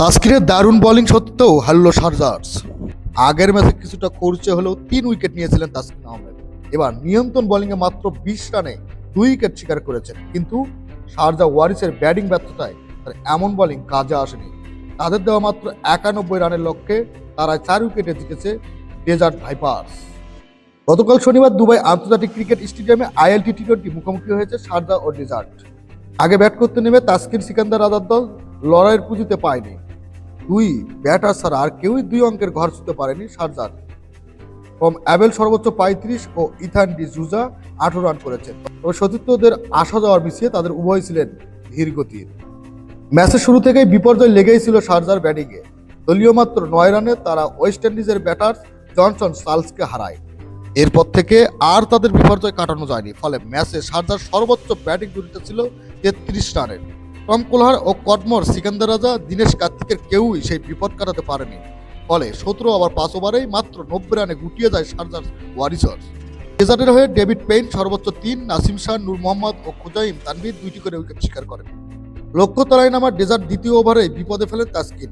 তাস্কিনের দারুণ বোলিং সত্ত্বেও হারল শারজার্স আগের ম্যাচে কিছুটা করছে হলেও তিন উইকেট নিয়েছিলেন তাসকিন আহমেদ। এবার নিয়ন্ত্রণ বোলিংয়ে মাত্র বিশ রানে দুই উইকেট শিকার করেছেন। কিন্তু শারজা ওয়ারিসের ব্যাটিং ব্যর্থতায় তার এমন বোলিং কাজে আসেনি। তাদের দেওয়া মাত্র একানব্বই রানের লক্ষ্যে তারা চার উইকেটে জিতেছে ডেজার্ট ভাইপার্স গতকাল শনিবার দুবাই আন্তর্জাতিক ক্রিকেট স্টেডিয়ামে আইএলটি টি টোয়েন্টি মুখোমুখি হয়েছে শারজা ও ডেজার্ট আগে ব্যাট করতে নেমে তাসকিন সিকান্দার রাজার দল লড়াইয়ের পুঁজিতে পায়নি। দুই ব্যাটার ছাড়া আর কেউই দুই অঙ্কের ঘর ছুতে পারেনি শারজার কম অ্যাবেল সর্বোচ্চ পঁয়ত্রিশ ও ইথান ডি জুজা আঠারো রান করেছেন। তবে সতীর্থদের আসা যাওয়ার মিশিয়ে তাদের উভয় ছিলেন ধীর গতির। ম্যাচের শুরু থেকেই বিপর্যয় লেগেই ছিল শারজার ব্যাটিংয়ে। দলীয় মাত্র নয় রানে তারা ওয়েস্ট ইন্ডিজের ব্যাটার জনসন সালসকে হারায়। এরপর থেকে আর তাদের বিপর্যয় কাটানো যায়নি, ফলে ম্যাচে শারজার সর্বোচ্চ ব্যাটিং জুটিতে ছিল তেত্রিশ রানের। টম কোলহার ও কটমর সিকান্দার রাজা দীনেশ কার্তিকের কেউই সেই বিপদ কাটাতে পারেনি। ফলে সতেরো ওভার পাঁচ ওভারেই মাত্র নব্বই রানে গুটিয়ে যায় শারজার ওয়ারিসার্স। ডেজার্টের হয়ে ডেভিড পেইন সর্বোচ্চ তিন, নাসিম শাহ, নূর মোহাম্মদ ও খুজাইম তানভীর দুইটি করে উইকেট শিকার করেন। লক্ষ্য তলায় নামার ডেজার্ট দ্বিতীয় ওভারে বিপদে ফেলেন তাসকিন।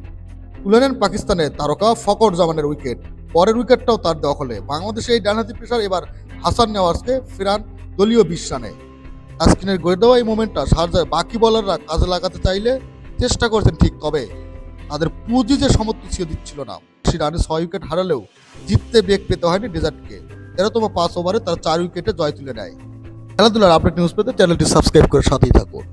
তুলে নেন পাকিস্তানের তারকা ফকর জামানের উইকেট। পরের উইকেটটাও তার দখলে। বাংলাদেশে এই ডানহাতি পেশার এবার হাসান নেওয়াজকে ফেরান দলীয় বিশ রানে। তাসকিনের গড়ে দেওয়া এই মোমেন্টটা সার্জার বাকি বলাররা কাজে লাগাতে চাইলে চেষ্টা করছেন ঠিক কবে তাদের পুঁজি যে সমর্থ ছিল, দিচ্ছিল না। সে রানে ছয় উইকেট হারালেও জিততে বেগ পেতে হয়নি ডেজার্টকে। তেরোতম পাঁচ ওভারে তারা চার উইকেটে জয় তুলে নেয়। খেলাধুলার আপডেট নিউজ পেতে চ্যানেলটি সাবস্ক্রাইব করে সাথেই থাকুন।